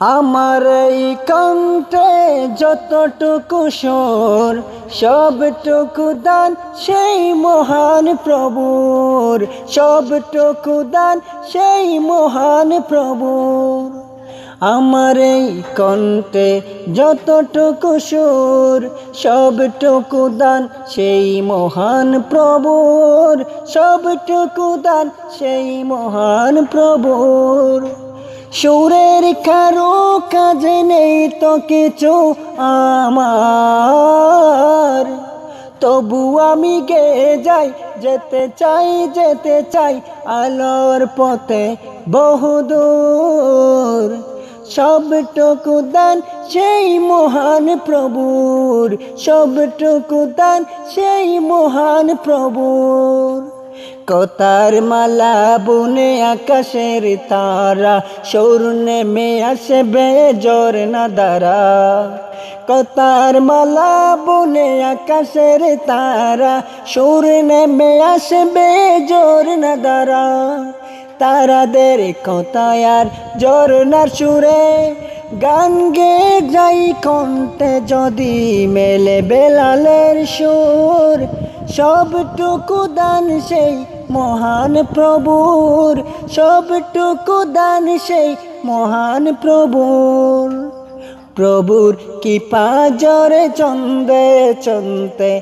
আমার এই কণ্ঠে যতটুকু সোর, সবটুকু দান সেই মহান প্রভুর, সবটুকু দান সেই মহান প্রভুর। আমার এই কণ্ঠে যতটুকু সুর, সবটুকু দান সেই মহান প্রভুর, সবটুকু দান সেই মহান প্রভুর। সুরের কারও কাজে নেই তো কিছু আমার। তবু আমি গে যাই, যেতে চাই যেতে চাই, আলোর পথে বহুদূর সবটুকু দান সেই মহান প্রভুর, সবটুকু দান সেই মহান প্রভুর। কতার মালা বুনে আকাশের তারা সৌর নেমে আসে বেজর না দ্বারা। কতার মালা বুনে আকাশের তারা সৌর নেমে আসে বেজর না দ্বারা। তারাদের কথায় আর জরনার সুরে গান গে যাই কণ্ঠে যদি মেলে বেলালের সুর, সবটুকু দান সেই মহান প্রভুর, সবটুকু দান সেই মহান প্রভুর। প্রভুর কি পাজরে চন্দে চন্দে,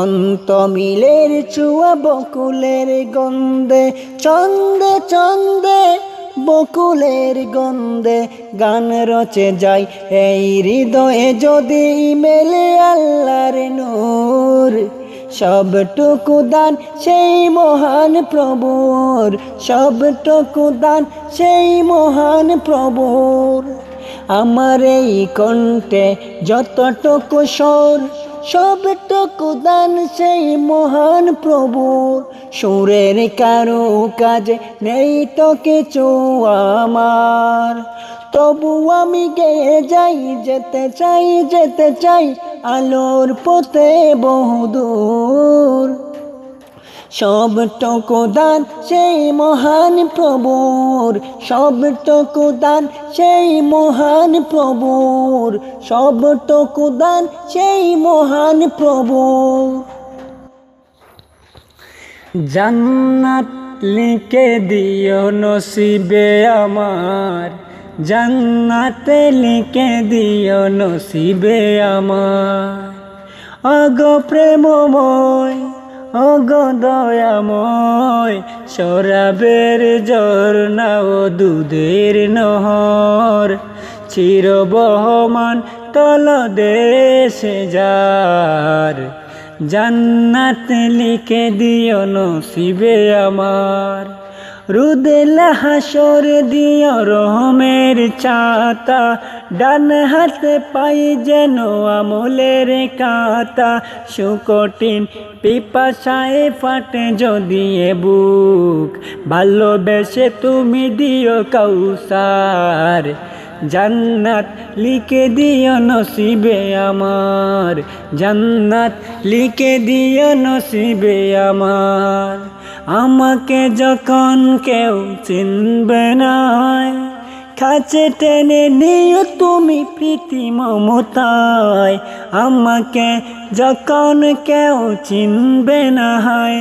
অন্ত মিলের চুয়া বকুলের গন্ধে। চন্দে চন্দে বকুলের গন্ধে গান রচে যায় এই হৃদয়ে যদি মেলে আল্লাহর নূর। সবটুকু দান সেই মহান প্রভুর, সবটুকু দান সেই মহান প্রভুর। আমার এই কণ্ঠে যতটুকু স্বর সবটুকু দান সেই মহান প্রভুর। সুরের কারও কাজে নেই তো কিছু আমার। তবু আমি গেয়ে যাই, যেতে চাই যেতে চাই, আলোর পথে বহুদূর। সবটুকু দান সেই মহান প্রভুর সবটুকু দান সেই মহান প্রভুর সবটুকু দান সেই মহান প্রভুর। জান্নাত লিখে দিও নসিবে আমার। জান্নাতে লিখে দিও নসিবে আমার। অগ প্রেমময়, অগ দয়াময় সরাবের ঝর্ণা ও দুধের নহর। চিরবহমান তল দেশে যার, জান্নাত লিখে দিও নসিবে আমার। রুদেল হাসর দিয় রহমের চাতা, ডান হাতে পাই যেন আমলের কাতা। সুকঠিন পিপাসায় ফাটে যদি এ বুক, ভালোবেসে তুমি দিও কৌসার জান্নাত লিখে দিও নসিবে আমার। জান্নাত লিখে দিও নসিবে আমার। আমাকে যখন কেউ চিনবে না, কাছে টেনে নিও তুমি প্রীতি মমতায়। আমাকে যখন কেউ চিনবে না হয়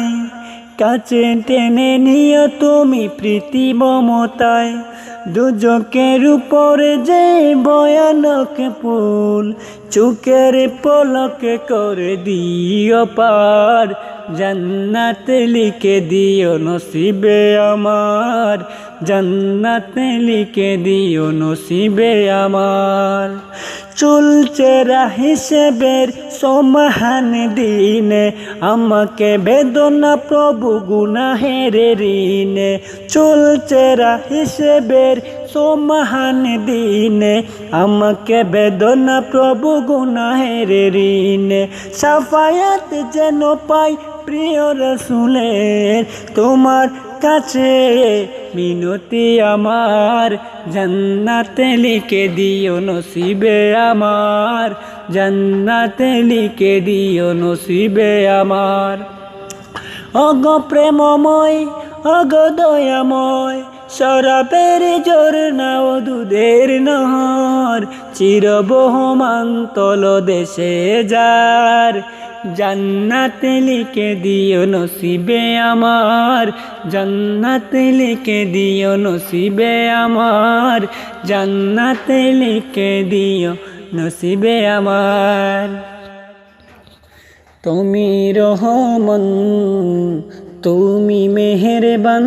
কাছে টেনে নিও তুমি প্রীতি মমতায়। দুজকের উপরে যে ভয়ানক ফুল চুকের পলকে করে দিও পার। জান্নাত লিখে দিও নসিবে আমার। জান্নাত লিখে দিও নসিবে আমার। চুলচেরা হিসেবের সমাহান দিনে, আমাকে বেদনা প্রভু গুনাহের ঋণে। চুলচেরা হিসেবের সমাহান দিনে, আমাকে বেদনা প্রভু গুনাহের ঋণে। সাফায়াত যেন পাই প্রিয় রসুলের, তোমার কাছে মিনতি আমার, জান্নাতে লিখে দিও নসিবে আমার, জান্নাতে লিখে দিও নসিবে আমার। অগ প্রেমময়, অগ দয়াময়, শরাবের জোর নাও দুধের নহর, চিরবহমান তল দেশে যার। জান্নাত লিখে দিও নসিবে আমার, জান্নাত লিখে দিও নসিবে আমার, জান্নাত লিখে দিও নসিবে আমার। তুমি রহমন, তুমি মেহেরবান,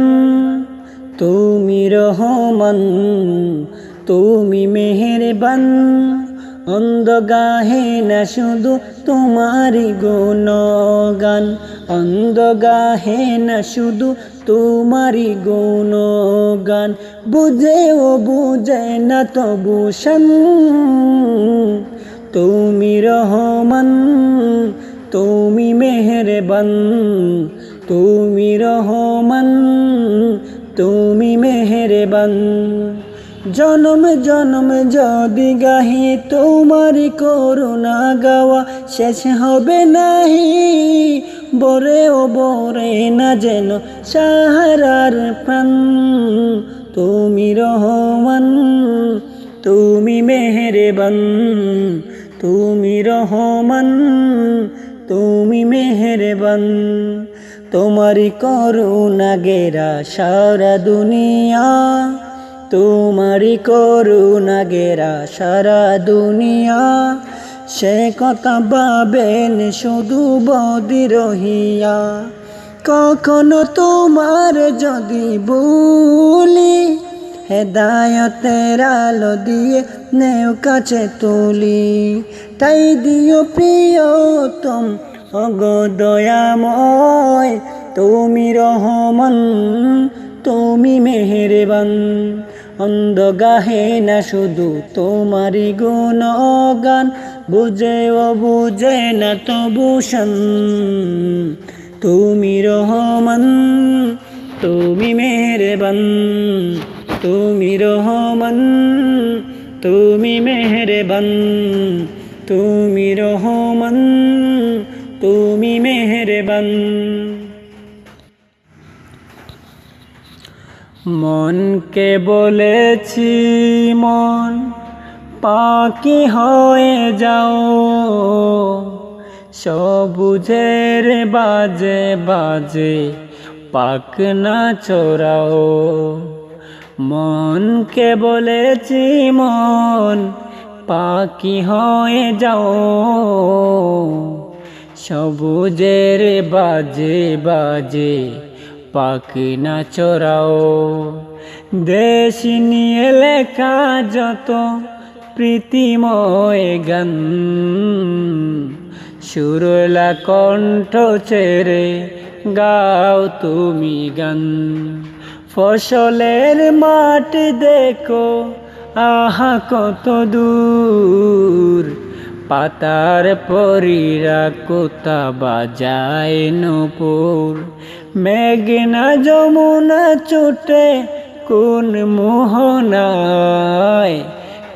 তুমি রহমন, তুমি মেহেরবান। অন্ধ গাহে না শুধু তোমারি গুণগান। অন্ধ গাহে না শুধু তোমারি গুণগান। বুঝে ও বুঝে না তবু তুমি রহমান, তুমি মেহেরবান। তুমি রহমান, তুমি মেহেরবান। জনম জনম যদি গাহি, তোমার করুণা গাওয়া শেষ হবে নাহি। বরে ও বরে না যেন সাহারার প্রাণ। তুমি রহমান, তুমি মেহেরবান, তুমি রহমান, তুমি মেহেরবান। তোমারি করুণা গেরা সারা দুনিয়া। তোমারি করুণা গেরা সারা দুনিয়া। সে কথা পাবেন শুধু বদি রহিয়া। কখনো তোমার যদি বলি, হেদায়তের আলো দিয়ে নেও কাছে তুলি। তাই দিও প্রিয়তম অগদয়াময় তুমি রহমান, তুমি মেহেরবান। অন্ধ গাহে না শুধু তোমারি গুণ গান বুঝে ও বুঝে না তবু শান। তুমি রহমান, তুমি মেহেরবান, তুমি রহমান, তুমি মেহেরবান, তুমি রহমান, তুমি মেহেরবান। মনকে বলেছি, মন পাখি হয়ে যাও। সবুজের বাজে বাজে পাক না চোরাও। মনকে বলেছি, মন পাখি হয়ে যাও। সবুজের বাজে বাজে পাখি না চোরাও। দেশ নিয়ে লেখা যত প্রীতিময় গান, সুরলা কণ্ঠ ছেড়ে গাও তুমি গান। ফসলের মাঠ দেখো, আহা কত দূর। পাতার পরীরা কোথা বাজায় নপুর? মেঘনা যমুনা চোটে কোন মোহনায়?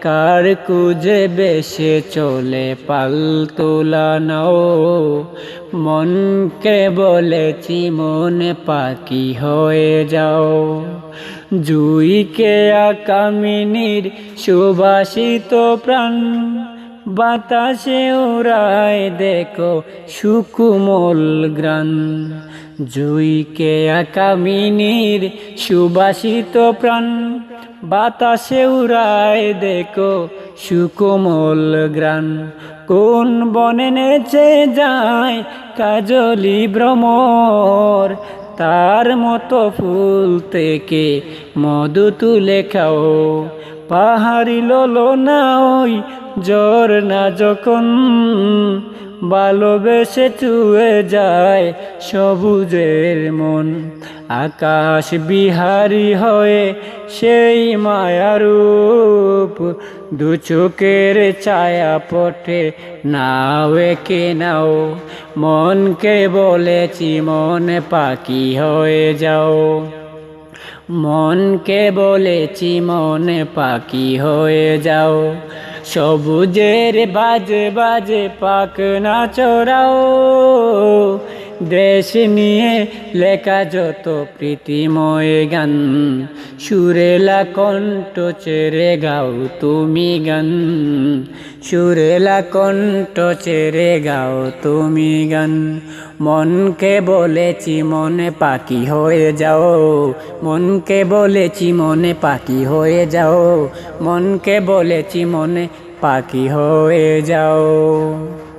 কার কুজে বেশে চলে পাল তোলানো মনকে বলেছি মনে পাখি হয়ে যাও। জুইকে আকামিনীর সুবাসিত প্রাণ। বাতাসে উড়ায় দেখো সুকুমল গ্রান জুইকে আকামিনীর সুবাসিত প্রাণ। বাতাসে উড়ায় দেখো সুকোমল গ্রান কোন বনে নেচে যায় কাজলি ভ্রমর। তার মতো ফুল থেকে মধু তুলে খাও। পাহাড়ি ললো না ওই জ্বর না যখন ভালোবেসে চুয়ে যায় সবুজের মন। আকাশ বিহারি হয়ে সেই মায়ারূপ দু চোখের ছায়া পটে। নাও একে নাও, মনকে বলেছি মনে পাখি হয়ে যাও। মনকে বলেছি মনে পাখি হয়ে যাও। সবুজের বাজে বাজে পাক না চড়াও। দেশ নিয়ে লেখা যত প্রীতিময় গান, সুরেলা কণ্ঠ চেরে গাও তুমি গান। সুরেলা কণ্ঠ চেরে গাও তুমি গান। মনকে বলেছি মনে পাখি হয়ে যাও, মনকে বলেছি মনে পাখি হয়ে যাও, মনকে বলেছি মনে পাখি হয়ে যাও।